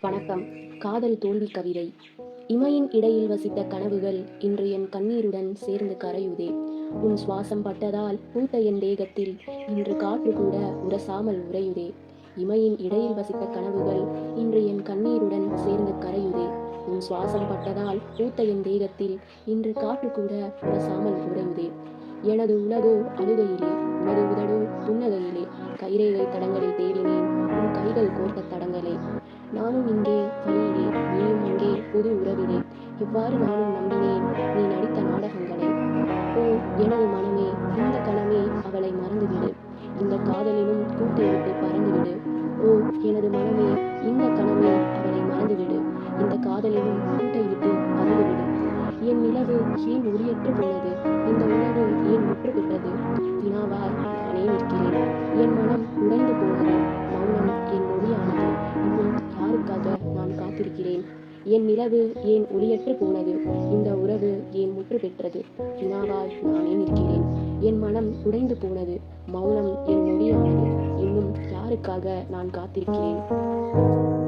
வணக்கம். காதல் தோல்வி கவிதை. இமையின் இடையில் வசித்த கனவுகள் இன்று என் கண்ணீருடன் சேர்ந்து கரையுதே. உன் சுவாசம் பட்டதால் பூத்த என் தேகத்தில் இன்று காற்று கூட உரசாமல் உறையுதே. இமையின் இடையில் வசித்த கனவுகள் இன்று என் கண்ணீருடன் சேர்ந்து கரையுதே. உன் சுவாசம் பட்டதால் பூத்த என் தேகத்தில் இன்று காற்று கூட உரசாமல் உறையுதே. எனது உலகோ அழுகையிலே உனது உதடோ புன்னகையிலே கைரேகை தடங்களை தேடினேன் உன் கைகள் கோர்த்த தடங்களே நானும் இங்கே வழியிலே நீயும் இங்கே புது உறவிலே. இவ்வாறு நானும் நம்பினேன் நீ நடித்த நாடகங்களே. ஓ எனது மனமே இந்த கணமே அவளை மறந்துவிடு. இந்த காதலிலும் கூட்டை விட்டு பறந்துவிடு. ஓ எனது மனமே இந்த கணமே அவளை மறந்துவிடு. இந்த காதலிலும் கூட்டை விட்டு பறந்துவிடு. என் நிலவு ஏன் உரியற்று போனது? இந்த உலகு நான் என் நிலவு ஏன் ஒளியற்று போனது? இந்த உறவு ஏன் முற்று பெற்றது? வினாவாய் நானே நிற்கிறேன். என் மனம் உடைந்து போனது. மௌனம் என் மொழியானது இன்னும் யாருக்காக நான் காத்திருக்கிறேன்?